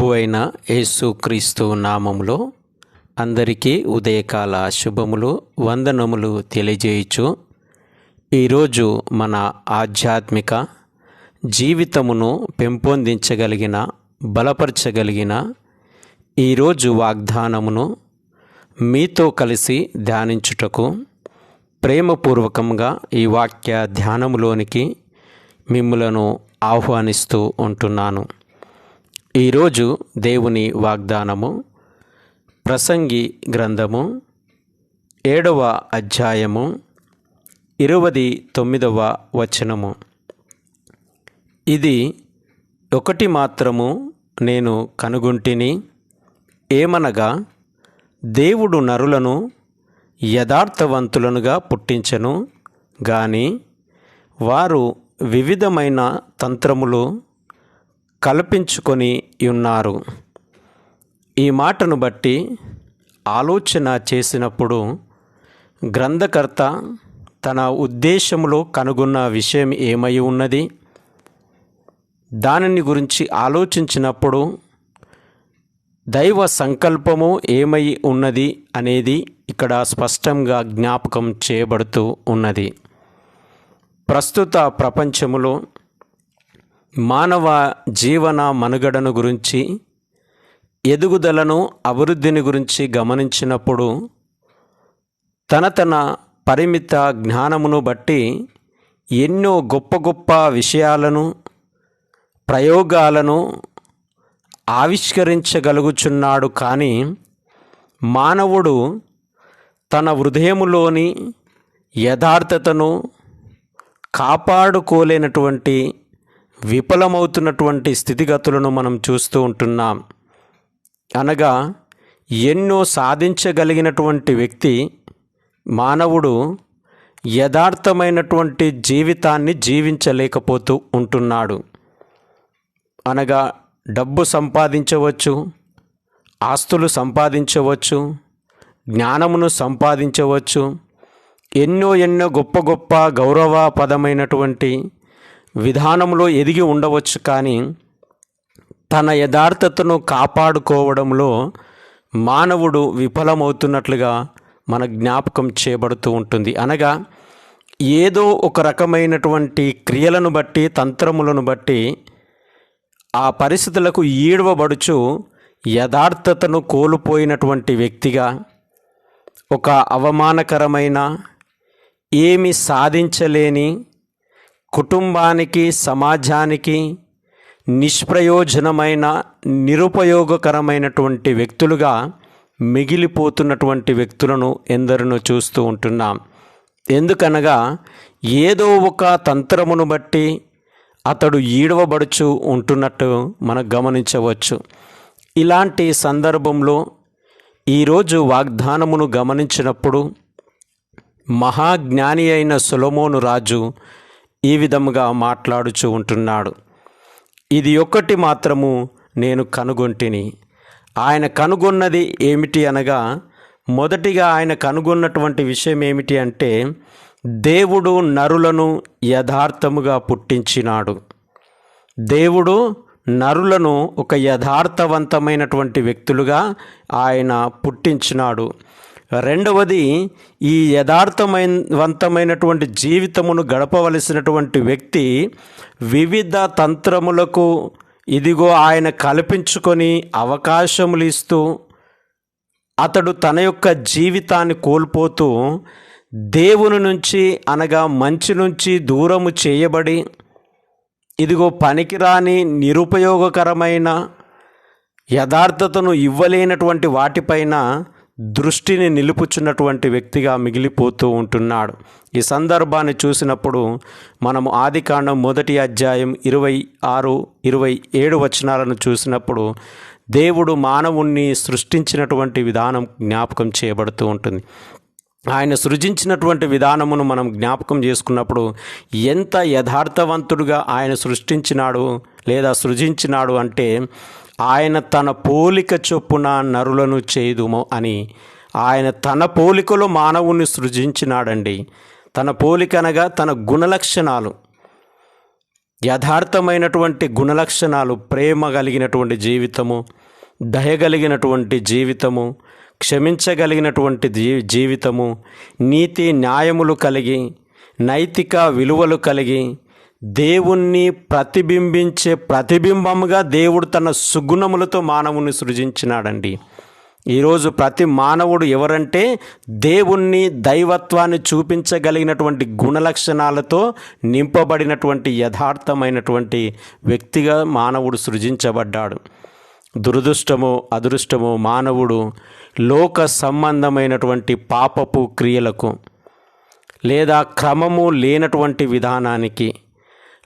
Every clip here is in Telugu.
ప్రభు అయిన యేసుక్రీస్తు నామములో అందరికీ ఉదయకాల శుభములు వందనములు తెలియజేయచ్చు ఈరోజు మన ఆధ్యాత్మిక జీవితమును పెంపొందించగలిగిన బలపరచగలిగిన ఈరోజు వాగ్దానమును మీతో కలిసి ధ్యానించుటకు ప్రేమపూర్వకంగా ఈ వాక్య ధ్యానములోనికి మిమ్ములను ఆహ్వానిస్తూ ఉంటున్నాను. ఈరోజు దేవుని వాగ్దానము ప్రసంగి గ్రంథము ఏడవ అధ్యాయము ఇరవది తొమ్మిదవ వచనము. ఇది ఒకటి మాత్రము నేను కనుగొంటిని ఏమనగా దేవుడు నరులను యథార్థవంతులనుగా పుట్టించను గాని వారు వివిధమైన తంత్రములు కల్పించుకొని ఉన్నారు. ఈ మాటను బట్టి ఆలోచన చేసినప్పుడు గ్రంథకర్త తన ఉద్దేశములో కనుగొన్న విషయం ఏమై ఉన్నది? దానిని గురించి ఆలోచించినప్పుడు దైవ సంకల్పము ఏమై ఉన్నది అనేది ఇక్కడ స్పష్టంగా జ్ఞాపకం చేయబడుతూ ఉన్నది. ప్రస్తుత ప్రపంచములో మానవ జీవన మనుగడను గురించి ఎదుగుదలను అభివృద్ధిని గురించి గమనించినప్పుడు తన తన పరిమిత జ్ఞానమును బట్టి ఎన్నో గొప్ప గొప్ప విషయాలను ప్రయోగాలను ఆవిష్కరించగలుగుచున్నాడు. కానీ మానవుడు తన హృదయములోని యథార్థతను కాపాడుకోలేనటువంటి విఫలమవుతున్నటువంటి స్థితిగతులను మనం చూస్తూ ఉంటున్నాం. అనగా ఎన్నో సాధించగలిగినటువంటి వ్యక్తి మానవుడు యథార్థమైనటువంటి జీవితాన్ని జీవించలేకపోతూ ఉంటున్నాడు. అనగా డబ్బు సంపాదించవచ్చు ఆస్తులు సంపాదించవచ్చు జ్ఞానమును సంపాదించవచ్చు ఎన్నో ఎన్నో గొప్ప గొప్ప గౌరవపదమైనటువంటి విధానంలో ఎదిగి ఉండవచ్చు కానీ తన యథార్థతను కాపాడుకోవడంలో మానవుడు విఫలమవుతున్నట్లుగా మన జ్ఞాపకం చేయబడుతూ ఉంటుంది. అనగా ఏదో ఒక రకమైనటువంటి క్రియలను బట్టి తంత్రములను బట్టి ఆ పరిస్థితులకు ఈడవబడుచు యథార్థతను కోల్పోయినటువంటి వ్యక్తిగా ఒక అవమానకరమైన ఏమి సాధించలేని కుటుంబానికి సమాజానికి నిష్ప్రయోజనమైన నిరుపయోగకరమైనటువంటి వ్యక్తులుగా మిగిలిపోతున్నటువంటి వ్యక్తులను ఎందరినో చూస్తూ ఉంటున్నాం. ఎందుకనగా ఏదో ఒక తంత్రమును బట్టి అతడు ఈడవబడుచు ఉంటున్నట్టు మనం గమనించవచ్చు. ఇలాంటి సందర్భంలో ఈరోజు వాగ్దానమును గమనించినప్పుడు మహాజ్ఞాని అయిన సులమోను రాజు ఈ విధముగా మాట్లాడుచూ ఉంటున్నాడు. ఇది ఒక్కటి మాత్రము నేను కనుగొంటిని. ఆయన కనుగొన్నది ఏమిటి అనగా మొదటిగా ఆయన కనుగొన్నటువంటి విషయం ఏమిటి అంటే దేవుడు నరులను యథార్థముగా పుట్టించినాడు. దేవుడు నరులను ఒక యథార్థవంతమైనటువంటి వ్యక్తులుగా ఆయన పుట్టించినాడు. రెండవది ఈ యథార్థమైనవంతమైనటువంటి జీవితమును గడపవలసినటువంటి వ్యక్తి వివిధ తంత్రములకు ఇదిగో ఆయన కల్పించుకొని అవకాశములు ఇస్తూ అతడు తన యొక్క జీవితాన్ని కోల్పోతూ దేవుని నుంచి అనగా మంచి నుంచి దూరము చేయబడి ఇదిగో పనికిరాని నిరుపయోగకరమైన యథార్థతను ఇవ్వలేనటువంటి వాటిపైన దృష్టిని నిలుపుచున్నటువంటి వ్యక్తిగా మిగిలిపోతూ ఉంటున్నాడు. ఈ సందర్భాన్ని చూసినప్పుడు మనము ఆదికాండం మొదటి అధ్యాయం ఇరవై ఆరు ఇరవై ఏడు వచనాలను చూసినప్పుడు దేవుడు మానవుణ్ణి సృష్టించినటువంటి విధానం జ్ఞాపకం చేయబడుతూ ఉంటుంది. ఆయన సృజించినటువంటి విధానమును మనం జ్ఞాపకం చేసుకున్నప్పుడు ఎంత యథార్థవంతుడుగా ఆయన సృష్టించినాడు లేదా సృజించినాడు అంటే ఆయన తన పోలిక చొప్పున నరులను చేయుదుము అని ఆయన తన పోలికలో మానవుని సృజించినాడండి. తన పోలిక అనగా తన గుణలక్షణాలు. యథార్థమైనటువంటి గుణలక్షణాలు ప్రేమ కలిగినటువంటి జీవితము దయగలిగినటువంటి జీవితము క్షమించగలిగినటువంటి జీవితము నీతి న్యాయములు కలిగి నైతిక విలువలు కలిగి దేవుణ్ణి ప్రతిబింబించే ప్రతిబింబముగా దేవుడు తన సుగుణములతో మానవుని సృజించినాడండి. ఈరోజు ప్రతి మానవుడు ఎవరంటే దేవుణ్ణి దైవత్వాన్ని చూపించగలిగినటువంటి గుణలక్షణాలతో నింపబడినటువంటి యథార్థమైనటువంటి వ్యక్తిగా మానవుడు సృజించబడ్డాడు. దురదృష్టమో అదృష్టమో మానవుడు లోక సంబంధమైనటువంటి పాపపు క్రియలకు లేదా క్రమము లేనటువంటి విధానానికి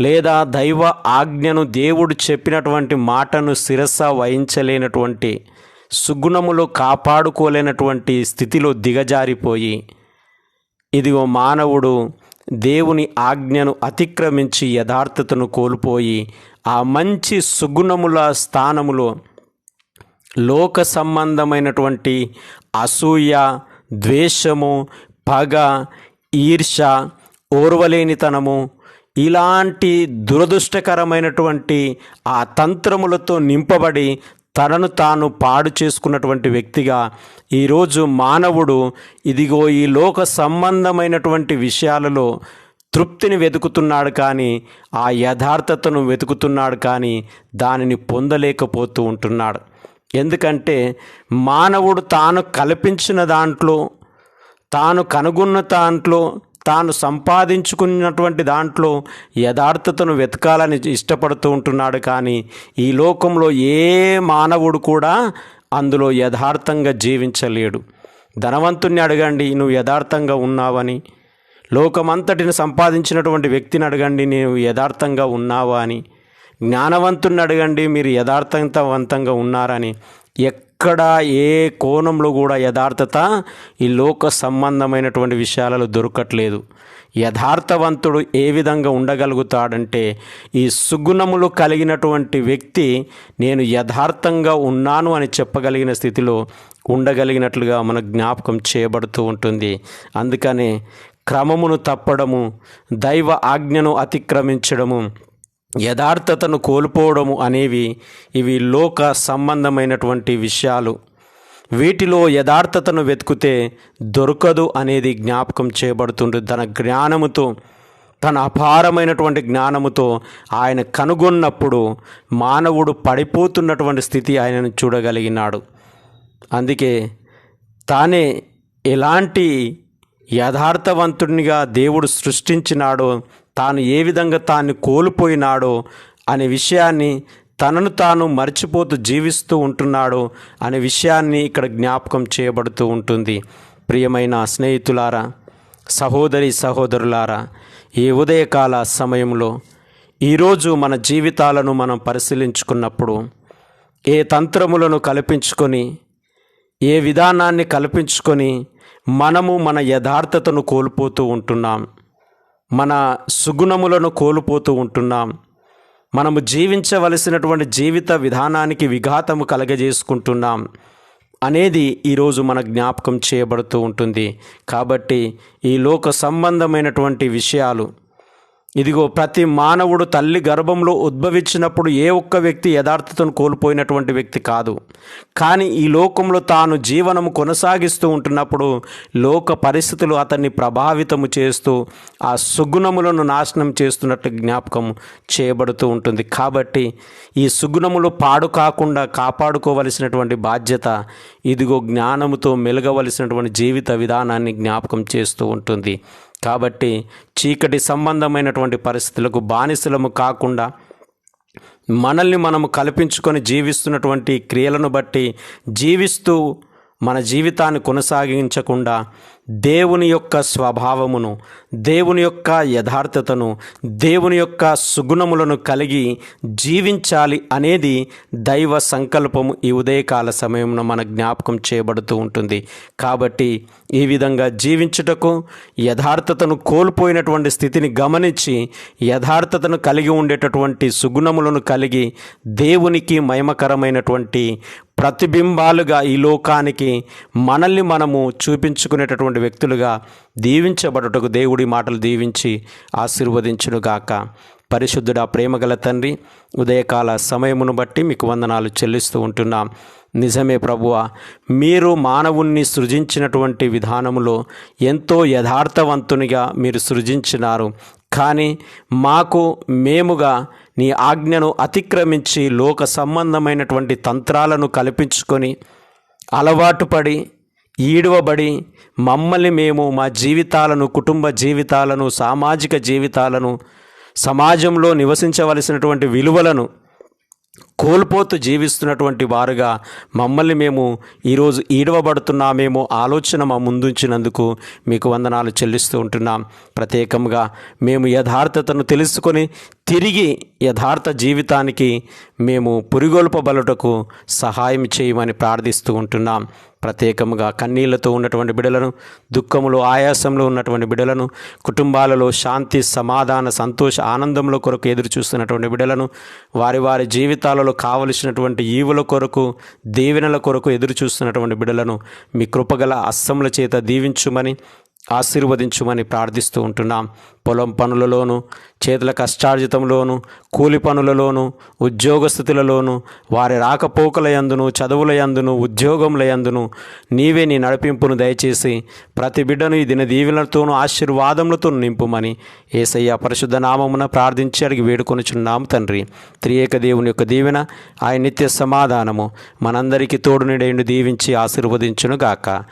లేదా దైవ ఆజ్ఞను దేవుడు చెప్పినటువంటి మాటను శిరస వహించలేనటువంటి సుగుణములు కాపాడుకోలేనటువంటి స్థితిలో దిగజారిపోయి ఇదిగో మానవుడు దేవుని ఆజ్ఞను అతిక్రమించి యథార్థతను కోల్పోయి ఆ మంచి సుగుణముల స్థానములో లోక సంబంధమైనటువంటి అసూయ ద్వేషము పగ ఈర్ష ఓర్వలేనితనము ఇలాంటి దురదృష్టకరమైనటువంటి ఆ తంత్రములతో నింపబడి తనను తాను పాడు చేసుకున్నటువంటి వ్యక్తిగా ఈరోజు మానవుడు ఇదిగో ఈ లోక సంబంధమైనటువంటి విషయాలలో తృప్తిని వెతుకుతున్నాడు కానీ ఆ యథార్థతను వెతుకుతున్నాడు కానీ దానిని పొందలేకపోతూ ఉంటున్నాడు. ఎందుకంటే మానవుడు తాను కల్పించిన దాంట్లో తాను కనుగొన్న దాంట్లో తాను సంపాదించుకున్నటువంటి దాంట్లో యథార్థతను వెతకాలని ఇష్టపడుతూ ఉంటున్నాడు. కానీ ఈ లోకంలో ఏ మానవుడు కూడా అందులో యథార్థంగా జీవించలేడు. ధనవంతుణ్ణి అడగండి నువ్వు యథార్థంగా ఉన్నావని. లోకమంతటిని సంపాదించినటువంటి వ్యక్తిని అడగండి నేను యథార్థంగా ఉన్నావా? అని. జ్ఞానవంతుని అడగండి మీరు యథార్థవంతంగా ఉన్నారని. ఎక్కడ ఏ కోణంలో కూడా యథార్థత ఈ లోక సంబంధమైనటువంటి విషయాలలో దొరకట్లేదు. యథార్థవంతుడు ఏ విధంగా ఉండగలుగుతాడంటే ఈ సుగుణములు కలిగినటువంటి వ్యక్తి నేను యథార్థంగా ఉన్నాను అని చెప్పగలిగిన స్థితిలో ఉండగలిగినట్లుగా మన జ్ఞాపకం చేయబడుతూ ఉంటుంది. అందుకనే క్రమమును తప్పడము దైవ ఆజ్ఞను అతిక్రమించడము యథార్థతను కోల్పోవడము అనేవి ఇవి లోక సంబంధమైనటువంటి విషయాలు. వీటిలో యథార్థతను వెతికితే దొరకదు అనేది జ్ఞాపకం చేయబడుతుంది తన జ్ఞానముతో తన అపారమైనటువంటి జ్ఞానముతో ఆయన కనుగొన్నప్పుడు మానవుడు పడిపోతున్నటువంటి స్థితి ఆయనను చూడగలిగినాడు. అందుకే తానే ఎలాంటి యథార్థవంతునిగా దేవుడు సృష్టించినాడో తాను ఏ విధంగా తాను కోల్పోయినాడో అనే విషయాన్ని తనను తాను మర్చిపోతూ జీవిస్తూ ఉంటున్నాడో అనే విషయాన్ని ఇక్కడ జ్ఞాపకం చేయబడుతూ ఉంటుంది. ప్రియమైన స్నేహితులారా సహోదరి సహోదరులారా ఈ ఉదయకాల సమయంలో ఈరోజు మన జీవితాలను మనం పరిశీలించుకున్నప్పుడు ఏ తంత్రములను కల్పించుకొని ఏ విధానాన్ని కల్పించుకొని మనము మన యథార్థతను కోల్పోతూ ఉంటున్నాం. మన సుగుణములను కోల్పోతూ ఉంటున్నాం. మనము జీవించవలసినటువంటి జీవిత విధానానికి విఘాతము కలగజేసుకుంటున్నాం. అనేది ఈరోజు మన జ్ఞాపకం చేయబడుతూ ఉంటుంది. కాబట్టి ఈ లోక సంబంధమైనటువంటి విషయాలు ఇదిగో ప్రతి మానవుడు తల్లి గర్భంలో ఉద్భవించినప్పుడు ఏ ఒక్క వ్యక్తి యథార్థతను కోల్పోయినటువంటి వ్యక్తి కాదు. కానీ ఈ లోకంలో తాను జీవనము కొనసాగిస్తూ ఉంటున్నప్పుడు లోక పరిస్థితులు అతన్ని ప్రభావితము చేస్తూ ఆ సుగుణములను నాశనం చేస్తున్నట్టు జ్ఞాపకం చేయబడుతూ ఉంటుంది. కాబట్టి ఈ సుగుణములు పాడు కాకుండా కాపాడుకోవలసినటువంటి బాధ్యత ఇదిగో జ్ఞానముతో మెలగవలసినటువంటి జీవిత విధానాన్ని జ్ఞాపకం చేస్తూ ఉంటుంది. కాబట్టి చీకటి సంబంధమైనటువంటి పరిస్థితులకు బానిసలము కాకుండా మనల్ని మనము కల్పించుకొని జీవిస్తున్నటువంటి క్రియలను బట్టి జీవిస్తూ మన జీవితాన్ని కొనసాగించకుండా దేవుని యొక్క స్వభావమును దేవుని యొక్క యథార్థతను దేవుని యొక్క సుగుణములను కలిగి జీవించాలి అనేది దైవ సంకల్పము ఈ ఉదయకాల సమయంలో మన జ్ఞాపకం చేయబడుతూ ఉంటుంది. కాబట్టి ఈ విధంగా జీవించుటకు యథార్థతను కోల్పోయినటువంటి స్థితిని గమనించి యథార్థతను కలిగి ఉండేటటువంటి సుగుణములను కలిగి దేవునికి మహిమకరమైనటువంటి ప్రతిబింబాలుగా ఈ లోకానికి మనల్ని మనము చూపించుకునేటటువంటి వ్యక్తులుగా దీవించబడుటకు దేవుడి మాటలు దీవించి ఆశీర్వదించునుగాక. పరిశుద్ధుడా ప్రేమగల తండ్రి ఉదయకాల సమయమును బట్టి మీకు వందనాలు చెల్లిస్తూ ఉంటున్నాం. నిజమే ప్రభువ మీరు మానవుణ్ణి సృజించినటువంటి విధానములో ఎంతో యథార్థవంతునిగా మీరు సృజించినారు. కానీ మాకు మేముగా నీ ఆజ్ఞను అతిక్రమించి లోక సంబంధమైనటువంటి తంత్రాలను కల్పించుకొని అలవాటు పడి ఈడవబడి మమ్మల్ని మేము మా జీవితాలను కుటుంబ జీవితాలను సామాజిక జీవితాలను సమాజంలో నివసించవలసినటువంటి విలువలను కోల్పోతూ జీవిస్తున్నటువంటి వారుగా మమ్మల్ని మేము ఈరోజు ఈడవబడుతున్నామేమో ఆలోచన మా ముందుంచినందుకు మీకు వందనాలు చెల్లిస్తూ ఉంటున్నాం. ప్రత్యేకంగా మేము యథార్థతను తెలుసుకొని తిరిగి యథార్థ జీవితానికి మేము పురిగొల్పబలుటకు సహాయం చేయమని ప్రార్థిస్తూ ఉంటున్నాం. ప్రత్యేకంగా కన్నీళ్ళతో ఉన్నటువంటి బిడలను దుఃఖములో ఆయాసంలో ఉన్నటువంటి బిడలను కుటుంబాలలో శాంతి సమాధాన సంతోష ఆనందంలో కొరకు ఎదురు చూస్తున్నటువంటి బిడలను వారి వారి జీవితాలలో కావలసినటువంటి ఈవుల కొరకు దీవెనల కొరకు ఎదురు చూస్తున్నటువంటి బిడలను మీ కృపగల అస్సముల చేత దీవించుమని ఆశీర్వదించుమని ప్రార్థిస్తూ ఉంటున్నాం. పొలం పనులలోను చేతుల కష్టార్జితంలోను కూలి పనులలోను ఉద్యోగస్థితులలోను వారి రాకపోకల యందును చదువుల యందును ఉద్యోగముల యందును నీవే నీ నడిపింపును దయచేసి ప్రతి బిడ్డను ఈ దిన దీవెనలతోనూ ఆశీర్వాదములతో నింపుమని ఏసయ్య పరిశుద్ధ నామమున ప్రార్థించి అడిగి వేడుకొనుచున్నాం తండ్రి. త్రియేక దేవుని యొక్క దీవెన ఆయన నిత్య సమాధానము మనందరికీ తోడునిడేండు దీవించి ఆశీర్వదించును గాక